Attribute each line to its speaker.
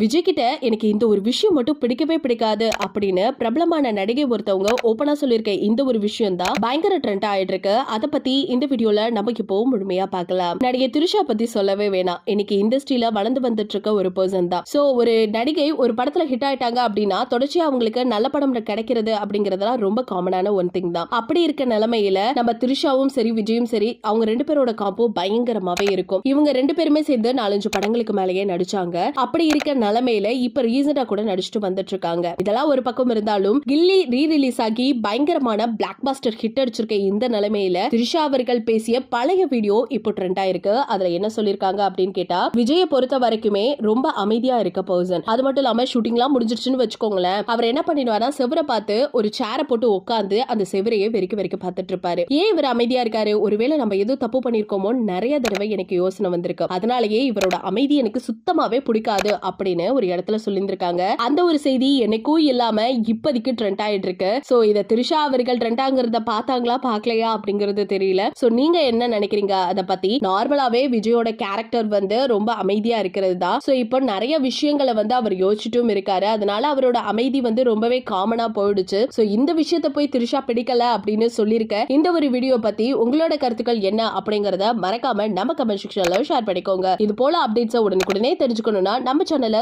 Speaker 1: விஜய் கிட்ட எனக்கு இந்த ஒரு விஷயம் மட்டும் பிடிக்கவே பிடிக்காது அப்படின்னு பிரபலமான நடிகை ஒருத்தவங்க ஓப்பனா சொல்லியிருக்க இந்த ஒரு விஷயம் தான் பயங்கர ட்ரெண்ட் ஆயிட்டு இருக்கு அதை பத்தி இந்த வீடியோல நம்ம இப்போ முழுமையா பார்க்கலாம். நடிகை திருஷா பத்தி சொல்லவே வேணாம். இன்னைக்கு இண்டஸ்ட்ரியில வளர்ந்து வந்துட்டு இருக்க ஒரு பர்சன் தான். சோ ஒரு நடிகை ஒரு படத்துல ஹிட் ஆயிட்டாங்க அப்படின்னா தொடர்ச்சியா அவங்களுக்கு நல்ல படம் கிடைக்கிறது அப்படிங்கறதெல்லாம் ரொம்ப காமனான ஒன் திங் தான். அப்படி இருக்க நிலைமையில நம்ம திருஷாவும் சரி விஜயும் சரி அவங்க ரெண்டு பேரோட காம்போ பயங்கரமாவே இருக்கும். இவங்க ரெண்டு பேருமே சேர்ந்து நாலஞ்சு படங்களுக்கு மேலேயே நடிச்சாங்க. அப்படி இருக்க நிலைமையில இப்ப ரீசெண்டா கூட நடிச்சுட்டு வந்துட்டு இருக்காங்க இதெல்லாம் ஒரு பக்கம் இருந்தாலும் கில்லி ரீ ரிலீஸ் ஆகி பயங்கரமான பிளாக் பாஸ்டர் ஹிட் அடிச்சிருக்க இந்த நிலைமையில த்ரிஷா அவர்கள் பேசிய பழைய வீடியோ இப்போ ட்ரெண்ட் ஆயிருக்கு. அதுல என்ன சொல்லிருக்காங்க அப்படின்னு கேட்டா விஜய பொறுத்த வரைக்குமே ரொம்ப அமைதியா இருக்க பர்சன் அது மட்டும் இல்லாம ஷூட்டிங்லாம் முடிஞ்சிருச்சுன்னு வச்சுக்கோங்களேன். அவர் என்ன பண்ணிடுவாரா செவரை பார்த்து ஒரு சேரை போட்டு உட்காந்து அந்த செவரையே வெறிக்க வெறிக்க பார்த்துட்டு இருப்பாரு ஏன் இவர் அமைதியா இருக்காரு? ஒருவேளை நம்ம எதுவும் தப்பு பண்ணிருக்கோமோ நிறைய தடவை எனக்கு யோசனை வந்திருக்கு. அதனாலயே இவரோட அமைதி எனக்கு சுத்தமாவே பிடிக்காது. அப்படின்னு ஒரு இடத்துல சொல்லியிருந்திருக்காங்க. அந்த ஒரு செய்தி என்னைக்கும் இல்லாம இப்போதைக்கு ட்ரெண்ட் ஆயிட்டு இருக்கு சோ இதை திரிஷா அவர்கள் ட்ரெண்ட் ஆகுறத பார்த்தாங்களா பார்க்கலையா அப்படிங்கறது தெரியல. சோ நீங்க என்ன நினைக்கிறீங்க? அத பத்தி நார்மலாவே விஜயோட கேரக்டர் வந்து ரொம்ப அமைதியா இருக்கிறது தான். சோ இப்போ நிறைய விஷயங்களை வந்து அவர் யோசிச்சுட்டும் இருக்காரு. அதனால அவரோட அமைதி வந்து ரொம்பவே காமனா போயிடுச்சு. சோ இந்த விஷயத்த போய் திரிஷா பிடிக்கல அப்படின்னு சொல்லியிருக்க இந்த ஒரு வீடியோ பத்தி உங்களோட கருத்துக்கள் என்ன அப்படிங்கறத மறக்காம நம்ம கமெண்ட் செக்ஷன்ல ஷேர் பண்ணிக்கோங்க. இது போல அப்டேட்ஸை உடனுக்குடனே தெரிஞ்சுக்கணும்னா நம்ம சேனலை